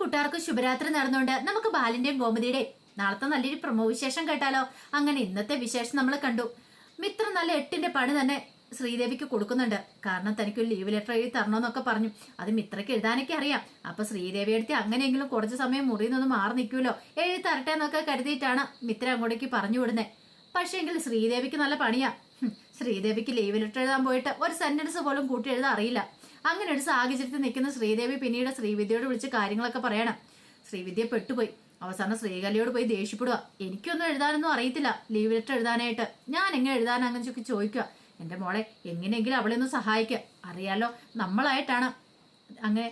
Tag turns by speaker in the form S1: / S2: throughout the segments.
S1: കൂട്ടുകാർക്ക് ശുഭരാത്രി നടന്നുകൊണ്ട് നമുക്ക് ബാലിന്റെയും ഗോമതിയുടെയും നാളത്തെ നല്ലൊരു പ്രമോ വിശേഷം കേട്ടാലോ? അങ്ങനെ ഇന്നത്തെ വിശേഷം നമ്മൾ കണ്ടു. മിത്ര നല്ല എട്ടിന്റെ പണി തന്നെ ശ്രീദേവിക്ക് കൊടുക്കുന്നുണ്ട്. കാരണം തനിക്ക് ഒരു ലീവ് ലെറ്റർ എഴുതി തരണമെന്നൊക്കെ പറഞ്ഞു. അത് മിത്രയ്ക്ക് എഴുതാനൊക്കെ അറിയാം. അപ്പൊ ശ്രീദേവി എടുത്ത് അങ്ങനെയെങ്കിലും കുറച്ച് സമയം മുറിയിൽ നിന്ന് മാറി നിൽക്കുമല്ലോ. എഴുതി തരട്ടെ എന്നൊക്കെ കരുതിയിട്ടാണ് മിത്ര അങ്ങോട്ടേക്ക് പറഞ്ഞു വിടുന്നത് പക്ഷേ എങ്കിൽ ശ്രീദേവിക്ക് നല്ല പണിയാ. ശ്രീദേവിക്ക് ലീവ് ലെറ്റർ എഴുതാൻ പോയിട്ട് ഒരു സെന്റൻസ് പോലും കൂട്ടി എഴുതാൻ അറിയില്ല. അങ്ങനെ ഒരു സാഹചര്യത്തിൽ നിൽക്കുന്ന ശ്രീദേവി പിന്നീട് ശ്രീവിദ്യയോട് വിളിച്ച് കാര്യങ്ങളൊക്കെ പറയണം. ശ്രീവിദ്യ പെട്ടുപോയി. അവസാനം ശ്രീകലയോട് പോയി ദേഷ്യപ്പെടുക എനിക്കൊന്നും എഴുതാനൊന്നും അറിയത്തില്ല. ലീവ് ലെറ്റർ എഴുതാനായിട്ട്. ഞാൻ എങ്ങനെ എഴുതാൻ അങ്ങനെ ചോദിക്കുക. എന്റെ മോളെ എങ്ങനെയെങ്കിലും അവളെ ഒന്ന് സഹായിക്കുക അറിയാലോ നമ്മളായിട്ടാണ് അങ്ങനെ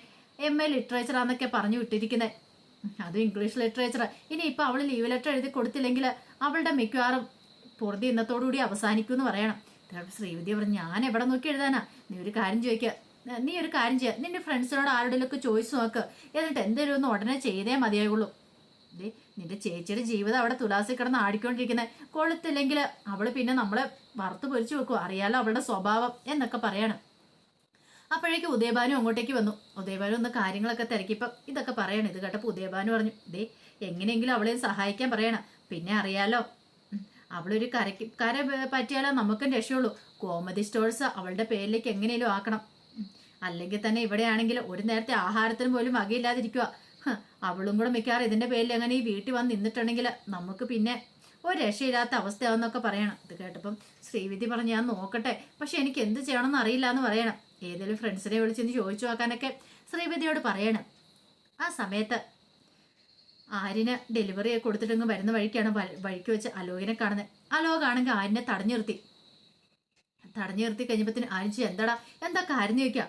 S1: എം എ ലിറ്ററേച്ചറാന്നൊക്കെ പറഞ്ഞു വിട്ടിരിക്കുന്നത് അതും ഇംഗ്ലീഷ് ലിറ്ററേച്ചർ ഇനി ഇപ്പൊ അവൾ ലീവ് ലെറ്റർ എഴുതി കൊടുത്തില്ലെങ്കിൽ അവളുടെ മിക്കവാറും പൊറുതി ഇന്നത്തോടുകൂടി അവസാനിക്കും എന്ന് പറയണം. ശ്രീവിദ്യ പറഞ്ഞു ഞാൻ എവിടെ നോക്കി എഴുതാനാ? നീ ഒരു കാര്യം ചോദിക്കുക നീ ഒരു കാര്യം ചെയ്യുക നിന്റെ ഫ്രണ്ട്സിനോട് ആരുടെയൊക്കെ ചോയ്സ് നോക്ക്. എന്നിട്ട് എന്തെങ്കിലും ഒന്ന് ഉടനെ ചെയ്തേ മതിയാകുള്ളൂ ദേ നിന്റെ ചേച്ചിയുടെ ജീവിതം അവിടെ തുലാസി കിടന്ന് ആടിക്കൊണ്ടിരിക്കുന്നത് കൊളുത്തില്ലെങ്കിൽ അവൾ പിന്നെ നമ്മളെ വറുത്ത് പൊരിച്ചു വെക്കും. അറിയാലോ അവളുടെ സ്വഭാവം എന്നൊക്കെ പറയണം. അപ്പോഴേക്ക് ഉദയഭാനു അങ്ങോട്ടേക്ക് വന്നു. ഉദയഭാനു ഒന്ന് കാര്യങ്ങളൊക്കെ തിരക്കിപ്പം ഇതൊക്കെ പറയണം. ഇത് കേട്ടപ്പോൾ ഉദയഭാനു പറഞ്ഞു ദേ എങ്ങനെയെങ്കിലും അവളെയും സഹായിക്കാൻ പറയണം. പിന്നെ അറിയാലോ അവളൊരു കരയ്ക്ക് കര പറ്റിയാലോ നമുക്കും രക്ഷയുള്ളൂ. കോമഡി സ്റ്റോഴ്സ് അവളുടെ പേരിലേക്ക് എങ്ങനെയും ആക്കണം. അല്ലെങ്കിൽ തന്നെ ഇവിടെയാണെങ്കിൽ ഒരു നേരത്തെ ആഹാരത്തിന് പോലും വകയില്ലാതിരിക്കുക അവളും കൂടെ മിക്കവാറും ഇതിന്റെ പേരിൽ അങ്ങനെ ഈ വീട്ടിൽ വന്ന് നിന്നിട്ടുണ്ടെങ്കിൽ നമുക്ക് പിന്നെ ഒരു രക്ഷയില്ലാത്ത അവസ്ഥയാവെന്നൊക്കെ പറയണം. ഇത് കേട്ടപ്പം ശ്രീവിധി പറഞ്ഞു ഞാൻ നോക്കട്ടെ. പക്ഷെ എനിക്ക് എന്ത് ചെയ്യണമെന്ന് അറിയില്ല എന്ന് പറയണം. ഏതെങ്കിലും ഫ്രണ്ട്സിനെ വിളിച്ചെന്ന് ചോദിച്ചു നോക്കാനൊക്കെ ശ്രീവിധിയോട് പറയണം. ആ സമയത്ത് ആര്യന് ഡെലിവറി കൊടുത്തിട്ടങ്ങ് വരുന്ന വഴിക്കാണ് വഴിക്ക് വെച്ച് അലോകിനെ കാണുന്നത്. അലോകാണെങ്കിൽ ആര്യനെ തടഞ്ഞു നിർത്തി. തടഞ്ഞു നിർത്തി കഴിഞ്ഞപ്പത്തിന് ആരിച്ചു എന്താടാ? എന്താ കാര്യം എന്ന് ചോദിക്കാം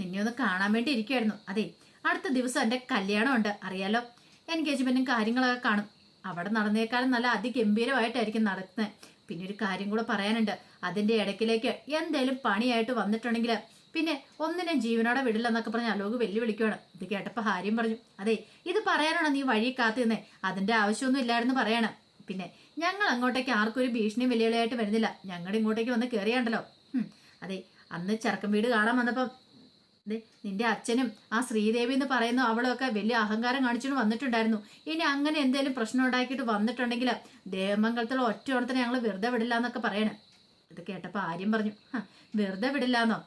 S1: നിന്നെ ഒന്ന് കാണാൻ വേണ്ടി ഇരിക്കുമായിരുന്നു അതെ അടുത്ത ദിവസം എന്റെ കല്യാണം ഉണ്ട് അറിയാലോ? എൻഗേജ്മെന്റും കാര്യങ്ങളൊക്കെ കാണും. അവിടെ നടന്നേക്കാളും നല്ല അതിഗംഭീരമായിട്ടായിരിക്കും നടത്തുന്നത് പിന്നെ ഒരു കാര്യം കൂടെ പറയാനുണ്ട്. അതിന്റെ ഇടയ്ക്കിലേക്ക് എന്തേലും പണിയായിട്ട് വന്നിട്ടുണ്ടെങ്കിൽ പിന്നെ ഒന്നിനെ ജീവനോടെ വിടില്ല എന്നൊക്കെ പറഞ്ഞ് അലോക് വെല്ലുവിളിക്കുവാണ്. ഇത് കേട്ടപ്പോൾ ഹാര്യം പറഞ്ഞു അതെ ഇത് പറയാനാണോ നീ വഴി കാത്തു നിന്നേ അതിന്റെ ആവശ്യമൊന്നും ഇല്ലായിരുന്നു പറയണം. പിന്നെ ഞങ്ങൾ അങ്ങോട്ടേക്ക് ആർക്കും ഒരു ഭീഷണിയും വെല്ലുവിളിയായിട്ട് വരുന്നില്ല. ഞങ്ങളുടെ ഇങ്ങോട്ടേക്ക് വന്ന് കയറിയാണ്ടല്ലോ അതെ അന്ന് ചെറുക്കൻ വീട് കാണാൻ വന്നപ്പം നിന്റെ അച്ഛനും ആ ശ്രീദേവി എന്ന് പറയുന്ന അവളൊക്കെ വലിയ അഹങ്കാരം കാണിച്ചുകൊണ്ട് വന്നിട്ടുണ്ടായിരുന്നു. ഇനി അങ്ങനെ എന്തെങ്കിലും പ്രശ്നം ഉണ്ടാക്കിയിട്ട് വന്നിട്ടുണ്ടെങ്കിൽ ദേവമംഗലത്തിലെ ഒറ്റ ഓണത്തിന് ഞങ്ങൾ വെറുതെ വിടില്ല എന്നൊക്കെ പറയണേ. ഇത് കേട്ടപ്പോൾ ആര്യം പറഞ്ഞു. വെറുതെ വിടില്ലാന്നോ?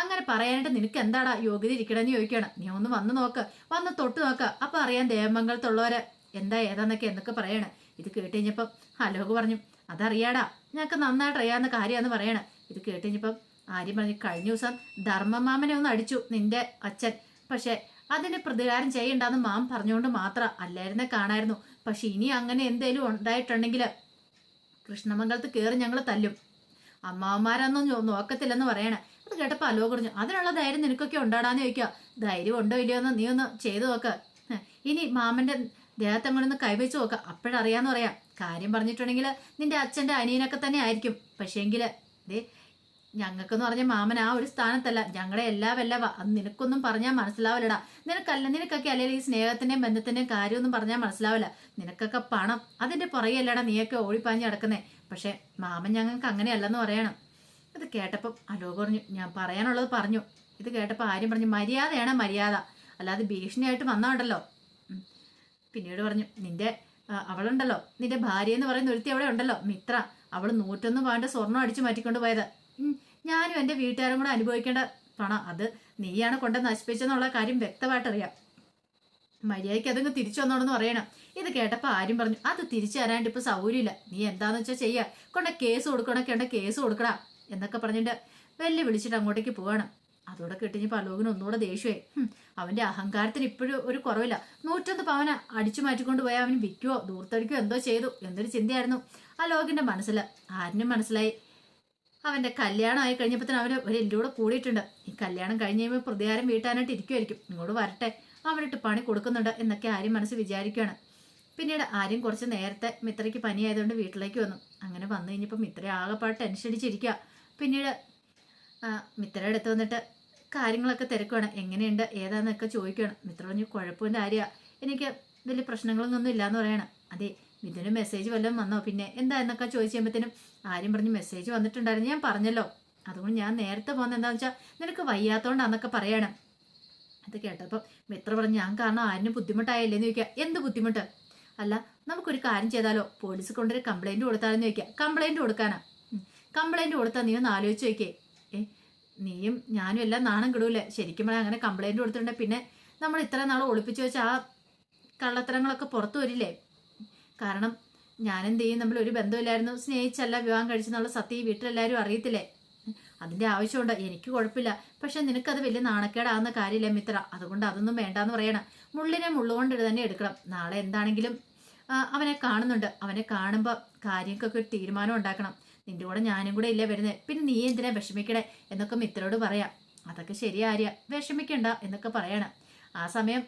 S1: അങ്ങനെ പറയാനായിട്ട് നിനക്ക് എന്താടാ യോഗ്യത ഇരിക്കണമെന്ന് ചോദിക്കണം. നീ ഒന്ന് വന്ന് നോക്ക്. വന്ന് തൊട്ട് നോക്ക്. അപ്പൊ അറിയാം ദേവമംഗലത്തുള്ളവരെ എന്താ ഏതാന്നൊക്കെ എന്നൊക്കെ പറയണേ. ഇത് കേട്ട് കഴിഞ്ഞപ്പം അലോക് പറഞ്ഞു അതറിയാടാ ഞങ്ങൾക്ക് നന്നായിട്ട് അറിയാവുന്ന കാര്യമാണ് പറയണേ. ഇത് കേട്ട് കഴിഞ്ഞപ്പം ആര്യം പറഞ്ഞു കഴിഞ്ഞ ദിവസം ധർമ്മമാമനെ ഒന്ന് അടിച്ചു നിന്റെ അച്ഛൻ. പക്ഷെ അതിന് പ്രതികാരം ചെയ്യണ്ടെന്ന് മാം പറഞ്ഞുകൊണ്ട് മാത്രം അല്ലായിരുന്നെ കാണായിരുന്നു. പക്ഷെ ഇനി അങ്ങനെ എന്തേലും ഉണ്ടായിട്ടുണ്ടെങ്കിൽ കൃഷ്ണമംഗലത്ത് കയറി ഞങ്ങൾ തല്ലും. അമ്മാവന്മാരൊന്നും നോക്കത്തില്ലെന്ന് പറയണേ. അത് കേട്ടപ്പോൾ അലോ പറഞ്ഞു അതിനുള്ള ധൈര്യം നിനക്കൊക്കെ ഉണ്ടാടാന്ന് ചോദിക്കുക ധൈര്യം ഉണ്ടോ ഇല്ലയോ എന്ന് നീ ഒന്ന് ചെയ്തു നോക്ക്. ഇനി മാമന്റെ ദേഹത്തെ അങ്ങോട്ടൊന്ന് കൈവച്ച് നോക്ക. അപ്പോഴറിയാന്ന് പറയാം. കാര്യം പറഞ്ഞിട്ടുണ്ടെങ്കിൽ നിന്റെ അച്ഛന്റെ അനിയനൊക്കെ തന്നെ ആയിരിക്കും. പക്ഷേങ്കിൽ ദേ ഞങ്ങൾക്കെന്ന് പറഞ്ഞ മാമൻ ആ ഒരു സ്ഥാനത്തല്ല. ഞങ്ങളെ എല്ലാ വല്ലവ. അത് നിനക്കൊന്നും പറഞ്ഞാൽ മനസ്സിലാവില്ലടാ. നിനക്കല്ല നിനക്കൊക്കെ അല്ലെങ്കിൽ ഈ സ്നേഹത്തിന്റെയും ബന്ധത്തിന്റെയും കാര്യമൊന്നും പറഞ്ഞാൽ മനസ്സിലാവില്ല. നിനക്കൊക്കെ പണം. അതിന്റെ പുറകെയല്ലടാ നീയൊക്കെ ഓടിപ്പാഞ്ഞ് കിടക്കുന്നേ പക്ഷേ മാമൻ ഞങ്ങൾക്ക് അങ്ങനെയല്ലെന്ന് പറയണം. ഇത് കേട്ടപ്പം അലോ പറഞ്ഞു ഞാൻ പറയാനുള്ളത് പറഞ്ഞു. ഇത് കേട്ടപ്പോൾ ആര്യം പറഞ്ഞു മര്യാദയാണ് മര്യാദ. അല്ലാതെ ഭീഷണിയായിട്ട് വന്നോണ്ടല്ലോ. പിന്നീട് പറഞ്ഞു നിന്റെ അവളുണ്ടല്ലോ. നിന്റെ ഭാര്യ എന്ന് പറയുന്ന ഒരുത്തി അവിടെ ഉണ്ടല്ലോ. മിത്ര അവൾ നൂറ്റൊന്ന് പാണ്ട് സ്വർണം അടിച്ചു മാറ്റിക്കൊണ്ട് പോയത്. ഞാനും എന്റെ വീട്ടുകാരും കൂടെ അനുഭവിക്കേണ്ട പണം അത്. നീയാണ് കൊണ്ട് നശിപ്പിച്ചെന്നുള്ള കാര്യം വ്യക്തമായിട്ടറിയാം. മര്യാദയ്ക്ക് അതങ്ങ് തിരിച്ചു വന്നോണെന്ന് പറയണം. ഇത് കേട്ടപ്പോൾ ആരും പറഞ്ഞു അത് തിരിച്ചു തരാണ്ട് ഇപ്പോൾ സൗകര്യമില്ല. നീ എന്താന്ന് വെച്ചാൽ ചെയ്യുക കൊണ്ട കേസ് കൊടുക്കണൊക്കെ ഉണ്ട് കേസ് കൊടുക്കടാ. എന്നൊക്കെ പറഞ്ഞിട്ട് വെല്ലു വിളിച്ചിട്ട് അങ്ങോട്ടേക്ക് പോവാണ്. അതോടെ കിട്ടിഞ്ഞപ്പോൾ അലോകിന് ഒന്നുകൂടെ ദേഷ്യമായി അവന്റെ അഹങ്കാരത്തിന് ഇപ്പോഴും ഒരു കുറവില്ല. നൂറ്റൊന്ന് പവന അടിച്ചു മാറ്റിക്കൊണ്ട് പോയാൽ അവന് വിൽക്കുവോ ദൂർത്തടിക്കോ എന്തോ ചെയ്തു. എന്നൊരു ചിന്തയായിരുന്നു. ആ ലോകിന്റെ മനസ്സിൽ ആരിനും മനസ്സിലായി. അവന്റെ കല്യാണം ആയി കഴിഞ്ഞപ്പോൾ അവർ ഒരു എന്റെ കൂടെ കൂടിയിട്ടുണ്ട്. ഈ കല്യാണം കഴിഞ്ഞ് കഴിയുമ്പോൾ പ്രതികാരം വീട്ടാനായിട്ട് ഇരിക്കുമായിരിക്കും ഇങ്ങോട്ട് വരട്ടെ. അവനിട്ട് പണി കൊടുക്കുന്നുണ്ട് എന്നൊക്കെ ആര്യം മനസ്സ് വിചാരിക്കുകയാണ് പിന്നീട് ആര്യം കുറച്ച് നേരത്തെ മിത്രയ്ക്ക് പനിയായതുകൊണ്ട് വീട്ടിലേക്ക് വന്നു. അങ്ങനെ വന്നു കഴിഞ്ഞപ്പോൾ മിത്ര ആകെപ്പാട് ടെൻഷൻ അടിച്ചിരിക്കുക പിന്നീട് മിത്രയുടെ അടുത്ത് വന്നിട്ട് കാര്യങ്ങളൊക്കെ തിരക്കുവാണ്. എങ്ങനെയുണ്ട്? ഏതാന്നൊക്കെ ചോദിക്കുകയാണ് മിത്ര പറഞ്ഞു കുഴപ്പമില്ല ആര്യ. എനിക്ക് വലിയ പ്രശ്നങ്ങളൊന്നും ഇല്ലാന്ന് പറയണം. അതെ മിഥുന് മെസ്സേജ് വല്ലതും വന്നോ? പിന്നെ എന്താ എന്നൊക്കെ ചോദിച്ചു കഴിയുമ്പോഴത്തേനും ആര്യം പറഞ്ഞു മെസ്സേജ് വന്നിട്ടുണ്ടായിരുന്നു. ഞാൻ പറഞ്ഞല്ലോ. അതുകൊണ്ട് ഞാൻ നേരത്തെ പോകുന്നത് എന്താണെന്ന് വെച്ചാൽ നിനക്ക് വയ്യാത്തോണ്ടാന്നൊക്കെ പറയണം. അത് കേട്ടപ്പോൾ മിത്ര പറഞ്ഞു ഞാൻ കാരണം ആരിനും ബുദ്ധിമുട്ടായല്ലേന്ന് ചോദിക്കുക. എന്ത് ബുദ്ധിമുട്ട്? അല്ല നമുക്കൊരു കാര്യം ചെയ്താലോ? പോലീസ് കൊണ്ടൊരു കംപ്ലൈന്റ് കൊടുത്താലെന്ന് ചോദിക്കുക. കംപ്ലൈന്റ് കൊടുക്കാനാ. കംപ്ലൈന്റ് കൊടുത്താൽ നീ ഒന്ന് ആലോചിച്ച് നോക്കിയേ. ഏ നീയും ഞാനും എല്ലാം നാണം കിടൂലേ ശരിക്കും പറഞ്ഞാൽ അങ്ങനെ കംപ്ലൈന്റ് കൊടുത്തിട്ടുണ്ട്. പിന്നെ നമ്മൾ ഇത്ര നാൾ ഒളിപ്പിച്ചു വെച്ച ആ കള്ളത്തരങ്ങളൊക്കെ പുറത്തു വരില്ലേ? കാരണം ഞാനെന്ത് ചെയ്യും? നമ്മൾ ഒരു ബന്ധമില്ലായിരുന്നു. സ്നേഹിച്ചല്ല വിവാഹം കഴിച്ചെന്നുള്ള സത്യം ഈ വീട്ടിലെല്ലാവരും അറിയത്തില്ലേ? അതിന്റെ ആവശ്യമുണ്ട്. എനിക്ക് കുഴപ്പമില്ല. പക്ഷെ നിനക്കത് വലിയ നാണക്കേടാകുന്ന കാര്യമില്ല മിത്ര. അതുകൊണ്ട് അതൊന്നും വേണ്ടാന്ന് പറയണം. മുള്ളിനെ മുള്ളുകൊണ്ട് തന്നെ എടുക്കണം. നാളെ എന്താണെങ്കിലും അവനെ കാണുന്നുണ്ട്. അവനെ കാണുമ്പോൾ കാര്യങ്ങൾക്കൊക്കെ ഒരു തീരുമാനം ഉണ്ടാക്കണം. നിന്റെ കൂടെ ഞാനും കൂടെ ഇല്ലേ വരുന്നത് പിന്നെ നീ എന്തിനാ വിഷമിക്കണേ? എന്നൊക്കെ മിത്രോട് പറയാം. അതൊക്കെ ശരിയാര്യ വിഷമിക്കണ്ട എന്നൊക്കെ പറയണം. ആ സമയം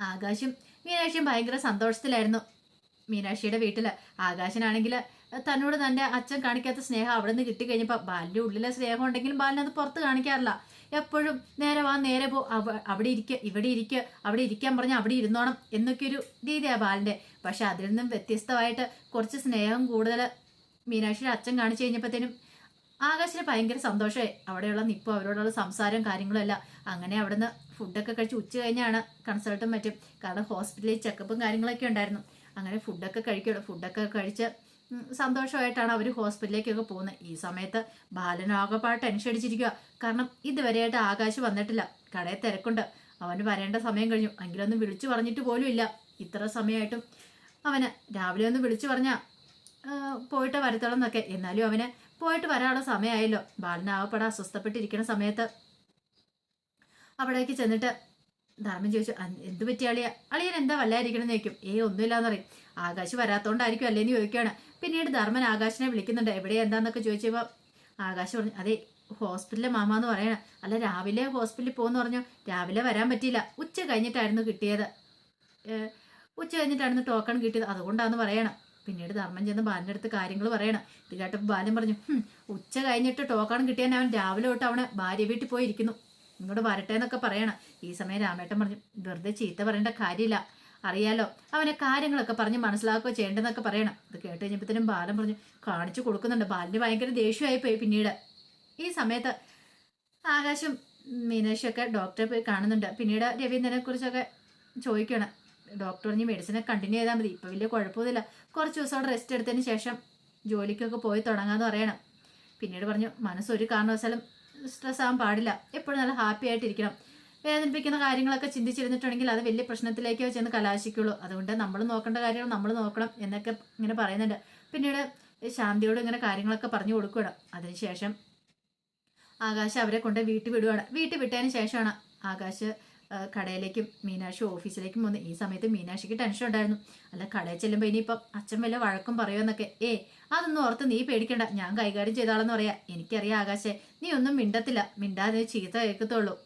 S1: ആകാശും മീനാക്ഷിയും ഭയങ്കര സന്തോഷത്തിലായിരുന്നു. മീനാക്ഷിയുടെ വീട്ടിൽ ആകാശനാണെങ്കിൽ തന്നോട് തന്റെ അച്ഛൻ കാണിക്കാത്ത സ്നേഹം അവിടെ നിന്ന് കിട്ടിക്കഴിഞ്ഞപ്പോൾ ബാലിന്റെ ഉള്ളിലെ സ്നേഹം ഉണ്ടെങ്കിലും ബാലിന് അത് പുറത്ത് കാണിക്കാറില്ല. എപ്പോഴും നേരെ വാ നേരെ പോ അവ- അവിടെ ഇരിക്കുക ഇവിടെ ഇരിക്കുക അവിടെ ഇരിക്കാൻ പറഞ്ഞാൽ അവിടെ ഇരുന്നോണം എന്നൊക്കെ ഒരു രീതിയാണ് ബാലിന്റെ. പക്ഷെ അതിൽ നിന്നും വ്യത്യസ്തമായിട്ട് കുറച്ച് സ്നേഹം കൂടുതൽ മീനാക്ഷിയുടെ അച്ഛൻ കാണിച്ചു കഴിഞ്ഞപ്പോഴത്തേനും ആകാശിന് ഭയങ്കര സന്തോഷമായി. അവിടെയുള്ള നിപ്പും അവരോടുള്ള സംസാരം കാര്യങ്ങളും എല്ലാം. അങ്ങനെ അവിടുന്ന് ഫുഡൊക്കെ കഴിച്ച് ഉച്ച കഴിഞ്ഞാണ് കൺസൾട്ടും മറ്റും. കാരണം ഹോസ്പിറ്റലിൽ ചെക്കപ്പും കാര്യങ്ങളൊക്കെ ഉണ്ടായിരുന്നു. അങ്ങനെ ഫുഡൊക്കെ കഴിക്കുള്ളൂ. ഫുഡൊക്കെ കഴിച്ച് സന്തോഷമായിട്ടാണ് അവർ ഹോസ്പിറ്റലിലേക്കൊക്കെ പോകുന്നത്. ഈ സമയത്ത് ബാലനാകപ്പാട് ടെൻഷൻ അടിച്ചിരിക്കുക കാരണം ഇതുവരെയായിട്ട് ആകാശ് വന്നിട്ടില്ല. കടയിൽ തിരക്കുണ്ട്. അവന് വരേണ്ട സമയം കഴിഞ്ഞു. എങ്കിലൊന്നും വിളിച്ചു പറഞ്ഞിട്ട് പോലും ഇല്ല ഇത്ര സമയമായിട്ടും അവന് രാവിലെ ഒന്ന് വിളിച്ചു പറഞ്ഞാ ആ, പോയിട്ട് വരത്തോളം എന്നൊക്കെ എന്നാലും അവന് പോയിട്ട് വരാനുള്ള സമയമായല്ലോ. ബാലനാകപ്പാടെ അസ്വസ്ഥപ്പെട്ടിരിക്കുന്ന സമയത്ത് അവിടേക്ക് ചെന്നിട്ട് ധർമ്മം ചോദിച്ചു "അൻ- എന്ത് പറ്റി അളിയ? അളിയൻ എന്താ വല്ലായിരിക്കണം ചോദിക്കും. ഏ ഒന്നുമില്ലാന്ന് പറയും. ആകാശ് വരാത്തോണ്ടായിരിക്കും അല്ലേന്ന് ചോദിക്കുകയാണ്. പിന്നീട് ധർമ്മൻ ആകാശിനെ വിളിക്കുന്നുണ്ട്. എവിടെ എന്താന്നൊക്കെ ചോദിച്ചപ്പോൾ ആകാശ് പറഞ്ഞു അതെ ഹോസ്പിറ്റലിലെ മാമ എന്ന് പറയണം. അല്ല രാവിലെ ഹോസ്പിറ്റലിൽ പോകുന്നു പറഞ്ഞു. രാവിലെ വരാൻ പറ്റിയില്ല. ഉച്ച കഴിഞ്ഞിട്ടായിരുന്നു കിട്ടിയത്. ഉച്ച കഴിഞ്ഞിട്ടായിരുന്നു ടോക്കൺ കിട്ടിയത്. അതുകൊണ്ടാന്ന് പറയണം. പിന്നീട് ധർമ്മൻ ചെന്ന് ബാലിന്റെ അടുത്ത് കാര്യങ്ങൾ പറയണം. ഇത് ബാലൻ പറഞ്ഞു ഉച്ച കഴിഞ്ഞിട്ട് ടോക്കൺ കിട്ടിയാൽ അവൻ രാവിലെ തൊട്ട് അവനെ ഭാര്യ വീട്ടിൽ പോയിരിക്കുന്നു. ഇങ്ങോട്ട് വരട്ടെ എന്നൊക്കെ പറയണം. ഈ സമയം രാമേട്ടൻ പറഞ്ഞു വെറുതെ ചീത്ത പറയേണ്ട കാര്യമില്ല. അറിയാലോ അവനെ കാര്യങ്ങളൊക്കെ പറഞ്ഞ് മനസ്സിലാക്കുക ചെയ്യേണ്ടതെന്നൊക്കെ പറയണം. ഇത് കേട്ട് കഴിഞ്ഞപ്പോഴത്തേനും ബാലൻ പറഞ്ഞു കാണിച്ചു കൊടുക്കുന്നുണ്ട്. ബാലിന് ഭയങ്കര ദേഷ്യമായി പോയി പിന്നീട്. ഈ സമയത്ത് ആകാശം മീനാക്ഷിയൊക്കെ ഡോക്ടറെ പോയി കാണുന്നുണ്ട്. പിന്നീട് രവീന്ദ്രനെ കുറിച്ചൊക്കെ ചോദിക്കണം ഡോക്ടർ പറഞ്ഞ് മെഡിസിനെ കണ്ടിന്യൂ ചെയ്താൽ മതി. ഇപ്പം വലിയ കുഴപ്പമൊന്നുമില്ല. കുറച്ച് ദിവസം റെസ്റ്റ് എടുത്തതിന് ശേഷം ജോലിക്കൊക്കെ പോയി തുടങ്ങാമെന്ന് പറയണം. പിന്നീട് പറഞ്ഞു മനസ്സൊരു കാരണവശാലും സ്ട്രെസ് ആവാൻ പാടില്ല. എപ്പോഴും നല്ല ഹാപ്പി ആയിട്ടിരിക്കണം. വേദനിപ്പിക്കുന്ന കാര്യങ്ങളൊക്കെ ചിന്തിച്ചിരുന്നിട്ടുണ്ടെങ്കിൽ അത് വലിയ പ്രശ്നത്തിലേക്കോ ചെന്ന് കലാശിക്കുള്ളൂ. അതുകൊണ്ട് നമ്മൾ നോക്കേണ്ട കാര്യങ്ങൾ നമ്മൾ നോക്കണം എന്നൊക്കെ ഇങ്ങനെ പറയുന്നുണ്ട്. പിന്നീട് ശാന്തിയോട് ഇങ്ങനെ കാര്യങ്ങളൊക്കെ പറഞ്ഞു കൊടുക്കുകയാണ്. അതിനുശേഷം ആകാശ് അവരെ കൊണ്ട് വീട്ടിൽ വിടുകയാണ് വീട്ടിൽ വിട്ടതിന് ശേഷമാണ് ആകാശ് കടയിലേക്കും മീനാക്ഷി ഓഫീസിലേക്കും വന്നു. ഈ സമയത്ത് മീനാക്ഷിക്ക് ടെൻഷൻ ഉണ്ടായിരുന്നു. അല്ല കടയിൽ ചെല്ലുമ്പോൾ ഇനിയിപ്പം അച്ഛൻ വല്ല വഴക്കും പറയുമെന്നൊക്കെ ഏ അതൊന്നും ഓർത്ത് നീ പേടിക്കണ്ട. ഞാൻ കൈകാര്യം ചെയ്താളെന്ന് പറയാ. എനിക്കറിയാം ആകാശേ നീ ഒന്നും മിണ്ടത്തില്ല. മിണ്ടാതെ ചീത്ത കേൾക്കത്തുള്ളൂ.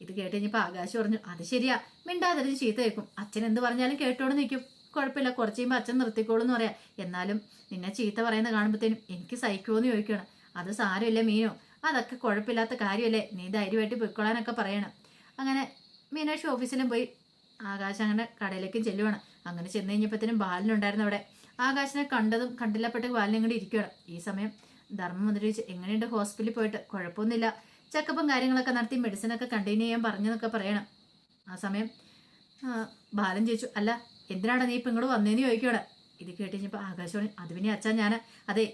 S1: ഇത് കേട്ട് കഴിഞ്ഞപ്പോൾ ആകാശ് പറഞ്ഞു അത് ശരിയാ. മിണ്ടാതിരുന്ന് ചീത്ത കേൾക്കും. അച്ഛൻ എന്ത് പറഞ്ഞാലും കേട്ടോണ്ട് നിൽക്കും കുഴപ്പമില്ല. കുറച്ച് കഴിയുമ്പോൾ അച്ഛൻ നിർത്തിക്കോളൂ എന്ന് പറയാം. എന്നാലും നിന്നെ ചീത്ത പറയുന്ന കാണുമ്പോഴത്തേനും എനിക്ക് സഹിക്കുമോന്ന് ചോദിക്കണം അത് സാരമില്ല മീനോ. അതൊക്കെ കുഴപ്പമില്ലാത്ത കാര്യമല്ലേ. നീ ധൈര്യമായിട്ട് പൊയ്ക്കൊള്ളാനൊക്കെ പറയണം. അങ്ങനെ മീനാക്ഷി ഓഫീസിലും പോയി. ആകാശ് അങ്ങനെ കടയിലേക്കും ചെല്ലുവാണ്. അങ്ങനെ ചെന്ന് കഴിഞ്ഞപ്പോഴത്തേനും ബാലനുണ്ടായിരുന്നു അവിടെ. ആകാശിനെ കണ്ടതും കണ്ടില്ലപ്പെട്ട ബാലിനെ കൂടി ഇരിക്കുകയാണ് ഈ സമയം ധർമ്മം വന്നിട്ട് എങ്ങനെയുണ്ട് ഹോസ്പിറ്റലിൽ പോയിട്ട്? കുഴപ്പമൊന്നുമില്ല. ചെക്കപ്പും കാര്യങ്ങളൊക്കെ നടത്തി മെഡിസിനൊക്കെ കണ്ടിന്യൂ ചെയ്യാൻ പറഞ്ഞെന്നൊക്കെ പറയണം. ആ സമയം ബാലൻ ചോദിച്ചു അല്ല എന്തിനാണ് നീ ഇപ്പം ഇങ്ങോട്ട് വന്നേന്ന് ചോദിക്കുകയാണ് ഇത് കേട്ട് കഴിഞ്ഞപ്പോൾ ആകാശവാണി അത് പിന്നെ അച്ഛാ ഞാൻ അതെ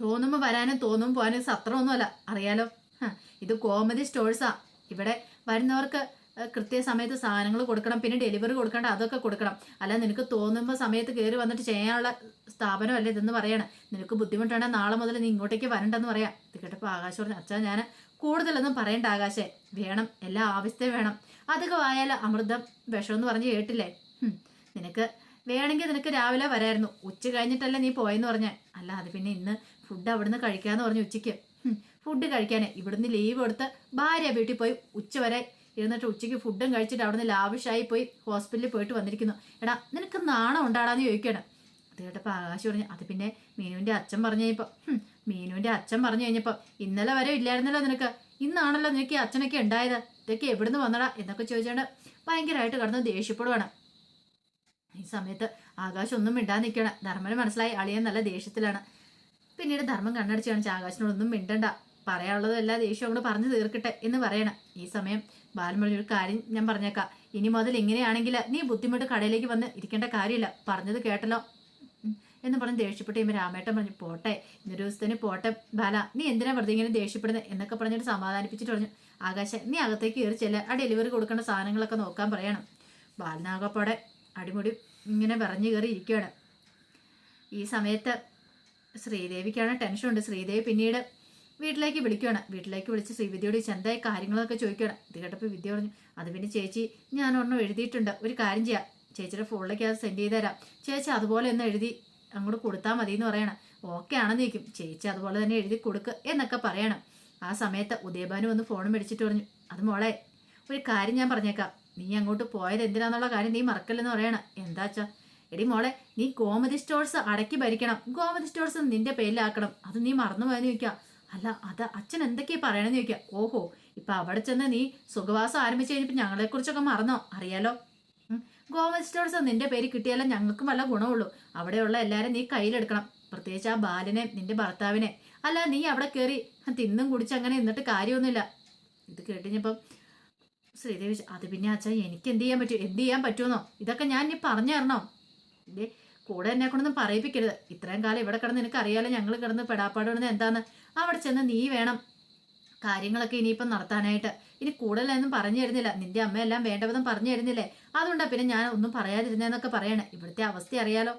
S1: തോന്നുമ്പോൾ വരാനും തോന്നുമ്പോൾ പോകാനും സത്രമൊന്നുമല്ല. അറിയാലോ. ഇത് കോമഡി സ്റ്റോഴ്സാ ഇവിടെ വരുന്നവർക്ക് കൃത്യ കൃത്യസമയത്ത് സാധനങ്ങൾ കൊടുക്കണം പിന്നെ ഡെലിവറി കൊടുക്കേണ്ട അതൊക്കെ കൊടുക്കണം. അല്ല നിനക്ക് തോന്നുമ്പോൾ സമയത്ത് കയറി വന്നിട്ട് ചെയ്യാനുള്ള സ്ഥാപനമല്ല ഇതെന്ന് പറയണം. നിനക്ക് ബുദ്ധിമുട്ടാണെങ്കിൽ നാളെ മുതൽ നീ ഇങ്ങോട്ടേക്ക് വരണ്ടെന്ന് പറയാം. ഇത് കേട്ടപ്പോൾ ആകാശ് പറഞ്ഞു അച്ഛാ ഞാൻ കൂടുതലൊന്നും പറയണ്ട ആകാശേ. വേണം എല്ലാ ആവശ്യത്തെ വേണം. അതൊക്കെ അധികമായാൽ അമൃതം എന്ന് പറഞ്ഞ് കേട്ടില്ലേ? നിനക്ക് വേണമെങ്കിൽ നിനക്ക് രാവിലെ വരായിരുന്നു. ഉച്ച കഴിഞ്ഞിട്ടല്ലേ നീ പോയെന്ന് പറഞ്ഞേ. അല്ല അത് പിന്നെ ഇന്ന് ഫുഡ് അവിടുന്ന് കഴിക്കാമെന്ന് പറഞ്ഞു ഉച്ചയ്ക്ക്. ഫുഡ് കഴിക്കാൻ ഇവിടുന്ന് ലീവ് എടുത്ത് ഭാര്യ വീട്ടിൽ പോയി ഉച്ച വരെ ഇരുന്നിട്ട് ഉച്ചയ്ക്ക് ഫുഡും കഴിച്ചിട്ട് അവിടുന്ന് ലാവിഷായി പോയി ഹോസ്പിറ്റലിൽ പോയിട്ട് വന്നിരിക്കുന്നു. എടാ നിനക്ക് നാണം ഉണ്ടാടാന്ന് ചോദിക്കണം അത് കേട്ടപ്പോൾ ആകാശ് പറഞ്ഞു അത് പിന്നെ മീനുവിന്റെ അച്ഛൻ പറഞ്ഞു കഴിഞ്ഞപ്പോൾ മീനുവിന്റെ അച്ഛൻ പറഞ്ഞു കഴിഞ്ഞപ്പോൾ ഇന്നലെ വരെ ഇല്ലായിരുന്നല്ലോ നിനക്ക്. ഇന്നാണല്ലോ നിനക്ക് ഈ അച്ഛനൊക്കെ ഉണ്ടായത്. ഇതൊക്കെ എവിടുന്ന് വന്നടാ? എന്നൊക്കെ ചോദിച്ചുകൊണ്ട് ഭയങ്കരമായിട്ട് കടന്ന് ദേഷ്യപ്പെടുവാണ്. ഈ സമയത്ത് ആകാശം ഒന്നും മിണ്ടാൻ നിൽക്കണം ധർമ്മന് മനസ്സിലായി അളിയൻ നല്ല ദേഷ്യത്തിലാണ്. പിന്നീട് ധർമ്മം കണ്ണടിച്ച് കാണിച്ച് ആകാശിനോടൊന്നും മിണ്ടണ്ട. പറയാനുള്ളത് എല്ലാ ദേഷ്യവും കൂടെ പറഞ്ഞു തീർക്കട്ടെ എന്ന് പറയണം. ഈ സമയം ബാലൻ പറഞ്ഞൊരു കാര്യം ഞാൻ പറഞ്ഞേക്കാം. ഇനി മുതൽ ഇങ്ങനെയാണെങ്കിൽ നീ ബുദ്ധിമുട്ട് കടയിലേക്ക് വന്ന് ഇരിക്കേണ്ട കാര്യമില്ല. പറഞ്ഞത് കേട്ടല്ലോ. എന്ന് പറഞ്ഞ് ദേഷ്യപ്പെട്ട് കഴിയുമ്പോൾ രാമേട്ടൻ പറഞ്ഞു പോട്ടെ ഇന്നൊരു ദിവസത്തിന് പോട്ടെ ബാല. നീ എന്തിനാ വെറുതെ ഇങ്ങനെ ദേഷ്യപ്പെടുന്നത്? എന്നൊക്കെ പറഞ്ഞിട്ട് സമാധാനിപ്പിച്ചിട്ട് പറഞ്ഞു ആകാശ നീ അകത്തേക്ക് കയറി ചെല്ല. ആ ഡെലിവറി കൊടുക്കേണ്ട സാധനങ്ങളൊക്കെ നോക്കാൻ പറയണം. ബാലനാകപ്പാടെ അടിമുടി ഇങ്ങനെ പറഞ്ഞു കയറി ഇരിക്കുകയാണ്. ഈ സമയത്ത് ശ്രീദേവിക്കാണ് ടെൻഷനുണ്ട്. ശ്രീദേവി പിന്നീട് വീട്ടിലേക്ക് വിളിക്കുകയാണ്. വീട്ടിലേക്ക് വിളിച്ച് ശ്രീവിദ്യയോട് ചെന്തായി കാര്യങ്ങളൊക്കെ ചോദിക്കുകയാണ്. ഇത് കേട്ടപ്പോൾ വിദ്യ പറഞ്ഞു അത് പിന്നെ ചേച്ചി ഞാൻ ഒരെണ്ണം എഴുതിയിട്ടുണ്ട്. ഒരു കാര്യം ചെയ്യാം. ചേച്ചിയുടെ ഫോണിലേക്ക് അത് സെൻഡ് ചെയ്ത് തരാം. ചേച്ചി അതുപോലെ ഒന്ന് എഴുതി അങ്ങോട്ട് കൊടുത്താൽ മതി എന്ന് പറയണം. ഓക്കെ ആണെന്ന് നിൽക്കും ചേച്ചി അതുപോലെ തന്നെ എഴുതി കൊടുക്കുക എന്നൊക്കെ പറയണം. ആ സമയത്ത് ഉദയബാനു വന്ന് ഫോൺ മേടിച്ചിട്ട് പറഞ്ഞു അത് മോളെ ഒരു കാര്യം ഞാൻ പറഞ്ഞേക്കാം. നീ അങ്ങോട്ട് പോയത് എന്തിനാന്നുള്ള കാര്യം നീ മറക്കല്ലെന്ന് പറയണം. എന്താച്ചാ എടി മോളെ നീ ഗോമതി സ്റ്റോഴ്സ് അടക്കി ഭരിക്കണം. ഗോമതി സ്റ്റോഴ്സ് നിന്റെ പേരിലാക്കണം. അത് നീ മറന്നു പോയെന്ന് ചോദിക്കാം. അല്ല അത് അച്ഛൻ എന്തൊക്കെയാ പറയണമെന്ന് ചോദിക്കാം. ഓഹോ ഇപ്പൊ അവിടെ ചെന്ന് നീ സുഖവാസം ആരംഭിച്ചു കഴിഞ്ഞപ്പോ ഞങ്ങളെക്കുറിച്ചൊക്കെ മറന്നോ? അറിയാലോ? ഗോവൻ സ്റ്റോർസ് നിന്റെ പേര് കിട്ടിയാലേ ഞങ്ങൾക്കും വല്ല ഗുണമുള്ളൂ. അവിടെയുള്ള എല്ലാരും നീ കയ്യിലെടുക്കണം. പ്രത്യേകിച്ച് ആ ബാലനെ നിന്റെ ഭർത്താവിനെ. അല്ല നീ അവിടെ കയറി തിന്നും കുടിച്ച് അങ്ങനെ നിന്നിട്ട് കാര്യമൊന്നുമില്ല. ഇത് കേട്ടുകഴിഞ്ഞപ്പം ശ്രീദേവി അത് പിന്നെ അച്ഛാ എനിക്ക് എന്ത് ചെയ്യാൻ പറ്റും? എന്ത് ചെയ്യാൻ പറ്റുമെന്നോ? ഇതൊക്കെ ഞാൻ ഇനി പറഞ്ഞു തരണോ? ഇതേ കൂടെ എന്നെ കൊണ്ടൊന്നും പറയിപ്പിക്കരുത്. ഇത്രയും കാലം ഇവിടെ കിടന്ന് നിനക്ക് അറിയാലോ ഞങ്ങൾ കിടന്ന് പെടാപ്പാടുന്നത് എന്താന്ന്? അവിടെ ചെന്ന് നീ വേണം കാര്യങ്ങളൊക്കെ ഇനിയിപ്പം നടത്താനായിട്ട്. ഇനി കൂടുതലൊന്നും പറഞ്ഞു തരുന്നില്ല. നിന്റെ അമ്മയെല്ലാം വേണ്ടവിധം പറഞ്ഞു തരുന്നില്ലേ? അതുകൊണ്ടാണ് പിന്നെ ഞാൻ ഒന്നും പറയാതിരുന്നതെന്നൊക്കെ പറയണേ. ഇവിടുത്തെ അവസ്ഥ അറിയാലോ.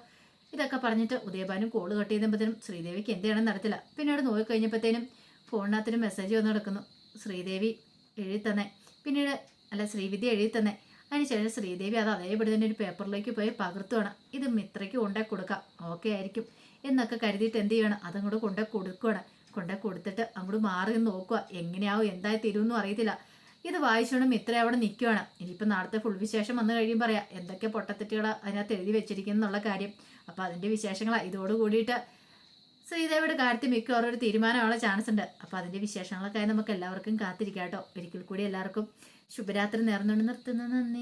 S1: ഇതൊക്കെ പറഞ്ഞിട്ട് ഉദയഭാനും കോൾ കട്ട് ചെയ്തപ്പോഴത്തേനും ശ്രീദേവിക്ക് എന്തെയാണെന്ന് നടത്തില്ല പിന്നീട് നോക്കി കഴിഞ്ഞപ്പോഴത്തേനും ഫോണിനകത്തൊരു മെസ്സേജ് വന്ന് കിടക്കുന്നു. ശ്രീദേവി എഴുതി തന്നെ പിന്നീട് അല്ല ശ്രീവിദ്യ എഴുതി തന്നെ അതിനുശേഷം ശ്രീദേവി അത് അതേപടി തന്നെ ഒരു പേപ്പറിലേക്ക് പോയി പകർത്തുവാണ്. ഇത് മിത്രയ്ക്ക് കൊണ്ടേ കൊടുക്കാം. ഓക്കെ ആയിരിക്കും. എന്നൊക്കെ കരുതിയിട്ട് എന്ത് ചെയ്യണം? അതങ്ങോട്ട് കൊണ്ടേ കൊടുക്കുവാണ്. കൊണ്ടേ കൊടുത്തിട്ട് അങ്ങോട്ട് മാറി നോക്കുക. എങ്ങനെയാവും? എന്തായി തരുമെന്നും അറിയത്തില്ല. ഇത് വായിച്ചോണം ഇത്ര അവിടെ നിൽക്കുവാണ് ഇനിയിപ്പോൾ നാളത്തെ ഫുൾ വിശേഷം വന്നു കഴിയുമ്പോൾ പറയാം. എന്തൊക്കെ പൊട്ടത്തെറ്റുകൾ അതിനകത്ത് എഴുതി വെച്ചിരിക്കുന്നു എന്നുള്ള കാര്യം. അപ്പോൾ അതിന്റെ വിശേഷങ്ങളാണ് ഇതോട് കൂടിയിട്ട് ശ്രീദേവിയുടെ കാര്യത്തിൽ മിക്കവാറും ഒരു തീരുമാനമുള്ള ചാൻസ് ഉണ്ട്. അപ്പോൾ അതിന്റെ വിശേഷങ്ങളൊക്കെ നമുക്ക് എല്ലാവർക്കും കാത്തിരിക്കാം കേട്ടോ. ഒരിക്കൽ കൂടി എല്ലാവർക്കും ശുഭരാത്രി നേർന്നുകൊണ്ട് നിർത്തുന്നു. നന്ദി.